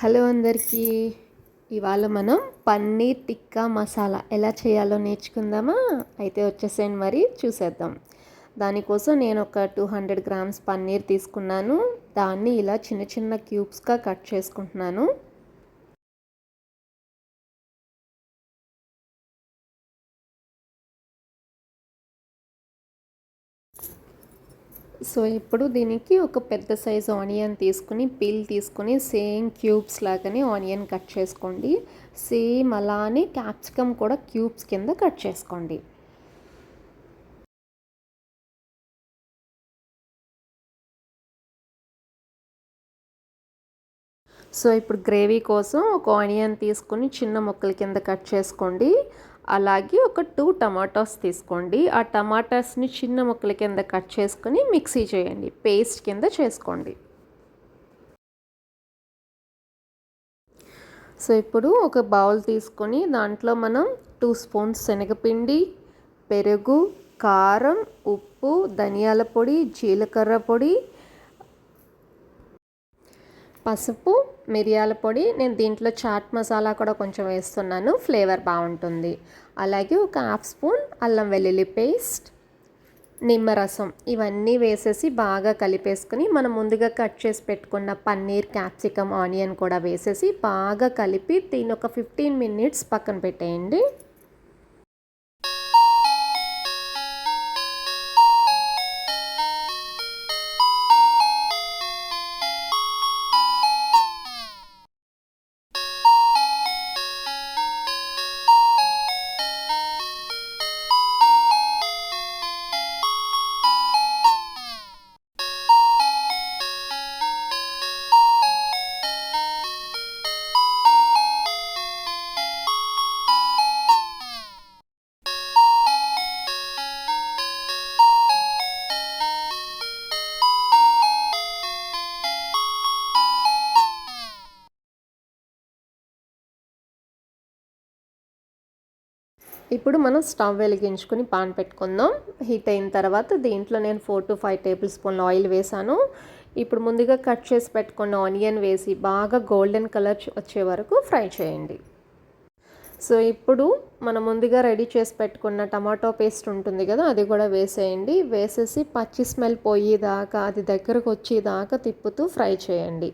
Hello అందరికీ. ఇవాళ మనం పన్నీర్ టిక్కా మసాలా ఎలా చేయాలో నేర్చుకుందామా? అయితే వచ్చేసేయండి మరి చూసేద్దాం. దానికోసం నేను ఒక టూ హండ్రెడ్ గ్రామ్స్ పన్నీర్ తీసుకున్నాను. దాన్ని ఇలా చిన్న చిన్న క్యూబ్స్గా కట్ చేసుకుంటున్నాను. సో ఇప్పుడు దీనికి ఒక పెద్ద సైజు ఆనియన్ తీసుకుని పీల్ తీసుకుని సేమ్ క్యూబ్స్ లాగానే ఆనియన్ కట్ చేసుకోండి. సేమ్ అలానే క్యాప్సికమ్ కూడా క్యూబ్స్ కింద కట్ చేసుకోండి. సో ఇప్పుడు గ్రేవీ కోసం ఒక ఆనియన్ తీసుకుని చిన్న ముక్కల కింద కట్ చేసుకోండి. అలాగే ఒక టూ టమాటోస్ తీసుకోండి. ఆ టమాటాస్ని చిన్న ముక్కల కింద కట్ చేసుకొని మిక్సీ చేయండి. పేస్ట్ కింద చేసుకోండి. సో ఇప్పుడు ఒక బౌల్ తీసుకొని దాంట్లో మనం టూ స్పూన్స్ శనగపిండి పెరుగు కారం ఉప్పు ధనియాల పొడి జీలకర్ర పొడి పసుపు మిరియాల పొడి నేను దీంట్లో చాట్ మసాలా కూడా కొంచెం వేస్తున్నాను ఫ్లేవర్ బాగుంటుంది. అలాగే ఒక హాఫ్ స్పూన్ అల్లం వెల్లుల్లి పేస్ట్ నిమ్మరసం ఇవన్నీ వేసేసి బాగా కలిపేసుకుని మనం ముందుగా కట్ చేసి పెట్టుకున్న పన్నీర్ క్యాప్సికమ్ ఆనియన్ కూడా వేసేసి బాగా కలిపి దీని ఒక ఫిఫ్టీన్ మినిట్స్ పక్కన పెట్టేయండి. ఇప్పుడు మనం స్టవ్ వెలిగించుకొని పాన్ పెట్టుకుందాం. హీట్ అయిన తర్వాత దీంట్లో నేను ఫోర్ టు ఫైవ్ టేబుల్ స్పూన్ల ఆయిల్ వేసాను. ఇప్పుడు ముందుగా కట్ చేసి పెట్టుకున్న ఆనియన్ వేసి బాగా గోల్డెన్ కలర్ వచ్చే వరకు ఫ్రై చేయండి. సో ఇప్పుడు మనం ముందుగా రెడీ చేసి పెట్టుకున్న టమాటో పేస్ట్ ఉంటుంది కదా అది కూడా వేసేయండి. వేసేసి పచ్చి స్మెల్ పోయేదాకా అది దగ్గరకు వచ్చేదాకా తిప్పుతూ ఫ్రై చేయండి.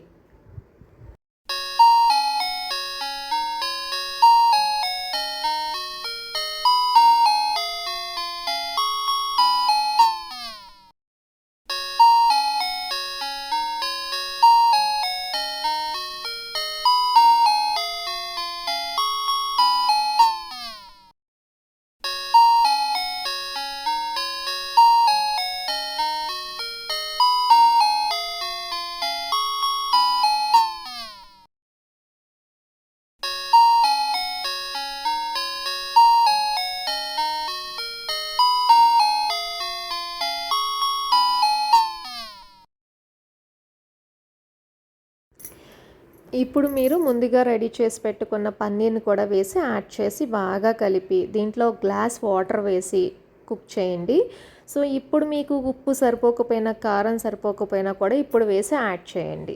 ఇప్పుడు మీరు ముందుగా రెడీ చేసి పెట్టుకున్న పన్నీర్ని కూడా వేసి యాడ్ చేసి బాగా కలిపి దీంట్లో గ్లాస్ వాటర్ వేసి కుక్ చేయండి. సో ఇప్పుడు మీకు ఉప్పు సరిపోకపోయినా కారం సరిపోకపోయినా కూడా ఇప్పుడు వేసి యాడ్ చేయండి.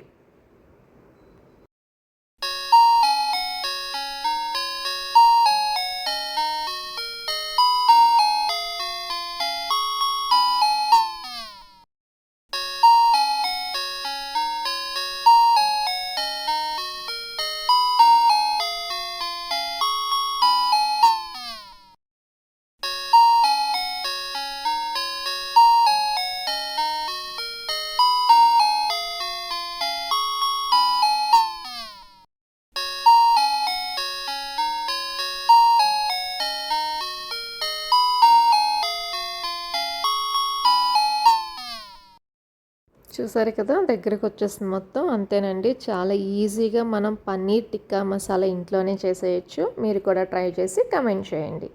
చూసారు కదా దగ్గరకు వచ్చేసింది మొత్తం. అంతేనండి. చాలా ఈజీగా మనం పన్నీర్ టిక్కా మసాలా ఇంట్లోనే చేసేయచ్చు. మీరు కూడా ట్రై చేసి కమెంట్ చేయండి.